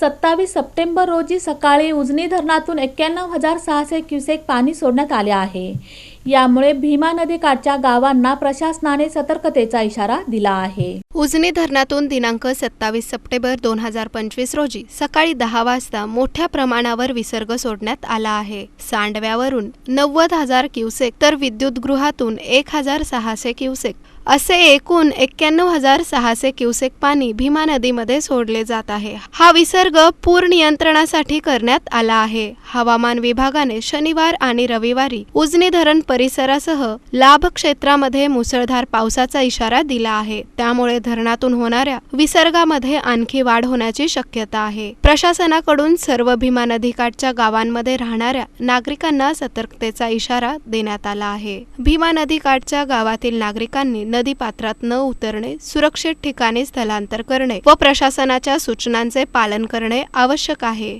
सत्तावीस सप्टेंबर रोजी सकाळी उजनी धरणातून एक्क्याण्णव हजार सहाशे क्युसेक पाणी सोडण्यात आले आहे. यामुळे भीमा नदीकाठच्या गावांना प्रशासनाने सतर्कतेचा इशारा दिला आहे. उजनी धरणातून दिनांक सत्तावीस सप्टेंबर दोन हजार पंचवीस रोजी सकाळी दहा वाजता मोठ्या प्रमाणावर विसर्ग सोडण्यात आला आहे. सांडव्यावरून नव्वद हजार क्युसेक तर विद्युतगृहातून एक हजार सहाशे क्युसेक असे एकूण एक्क्याण्णव हजार सहाशे क्युसेक पाणी भीमा नदीमध्ये सोडले जात आहे. हा विसर्ग पूर नियंत्रणासाठी करण्यात आला आहे. हवामान विभागाने शनिवार आणि रविवारी उजनी धरण परिसरासह लाभ क्षेत्रामध्ये मुसळधार पावसाचा इशारा दिला आहे. त्यामुळे धरणातून होणाऱ्या विसर्गामध्ये आणखी वाढ होण्याची शक्यता आहे. प्रशासनाकडून सर्व भीमा नदीकाठच्या गावांमध्ये राहणाऱ्या नागरिकांना सतर्कतेचा इशारा देण्यात आला आहे. भीमा नदीकाठच्या गावातील नागरिकांनी नदी पात्रात न उतरणे सुरक्षित ठिकाणी स्थलांतर करणे व प्रशासनाच्या सूचनांचे पालन करणे आवश्यक आहे.